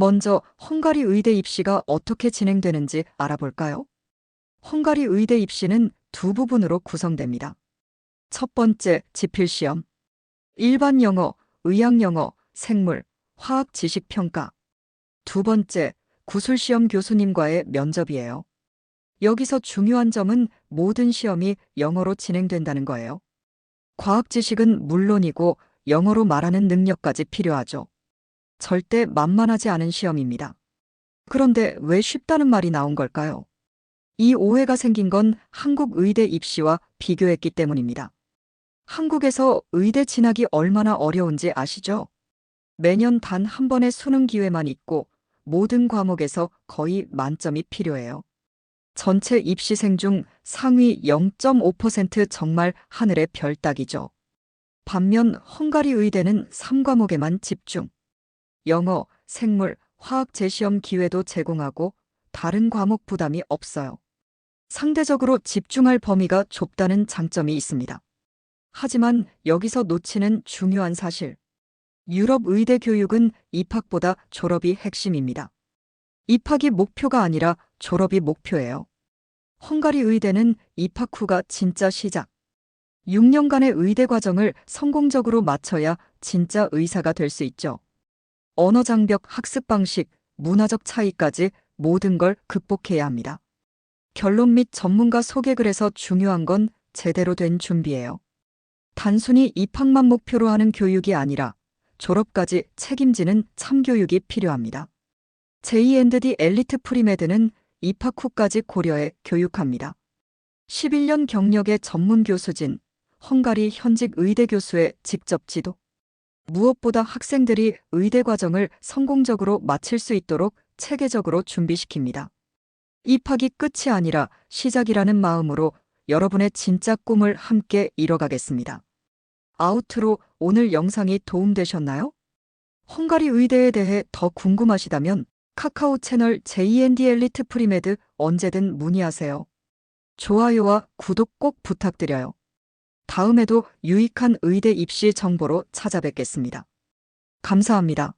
먼저 헝가리 의대 입시가 어떻게 진행되는지 알아볼까요? 헝가리 의대 입시는 두 부분으로 구성됩니다. 첫 번째, 지필 시험. 일반 영어, 의학 영어, 생물, 화학 지식 평가. 두 번째, 구술 시험 교수님과의 면접이에요. 여기서 중요한 점은 모든 시험이 영어로 진행된다는 거예요. 과학 지식은 물론이고 영어로 말하는 능력까지 필요하죠. 절대 만만하지 않은 시험입니다. 그런데 왜 쉽다는 말이 나온 걸까요? 이 오해가 생긴 건 한국 의대 입시와 비교했기 때문입니다. 한국에서 의대 진학이 얼마나 어려운지 아시죠? 매년 단 한 번의 수능 기회만 있고 모든 과목에서 거의 만점이 필요해요. 전체 입시생 중 상위 0.5% 정말 하늘의 별 따기죠. 반면 헝가리 의대는 3과목에만 집중. 영어, 생물, 화학 재시험 기회도 제공하고 다른 과목 부담이 없어요. 상대적으로 집중할 범위가 좁다는 장점이 있습니다. 하지만 여기서 놓치는 중요한 사실. 유럽 의대 교육은 입학보다 졸업이 핵심입니다. 입학이 목표가 아니라 졸업이 목표예요. 헝가리 의대는 입학 후가 진짜 시작. 6년간의 의대 과정을 성공적으로 마쳐야 진짜 의사가 될 수 있죠. 언어 장벽, 학습 방식, 문화적 차이까지 모든 걸 극복해야 합니다. 결론 및 전문가 소개글에서 중요한 건 제대로 된 준비예요. 단순히 입학만 목표로 하는 교육이 아니라 졸업까지 책임지는 참교육이 필요합니다. J&D 엘리트 프리메드는 입학 후까지 고려해 교육합니다. 11년 경력의 전문 교수진, 헝가리 현직 의대 교수의 직접 지도. 무엇보다 학생들이 의대 과정을 성공적으로 마칠 수 있도록 체계적으로 준비시킵니다. 입학이 끝이 아니라 시작이라는 마음으로 여러분의 진짜 꿈을 함께 이뤄가겠습니다. 아우트로 오늘 영상이 도움되셨나요? 헝가리 의대에 대해 더 궁금하시다면 카카오 채널 JND 엘리트 프리메드 언제든 문의하세요. 좋아요와 구독 꼭 부탁드려요. 다음에도 유익한 의대 입시 정보로 찾아뵙겠습니다. 감사합니다.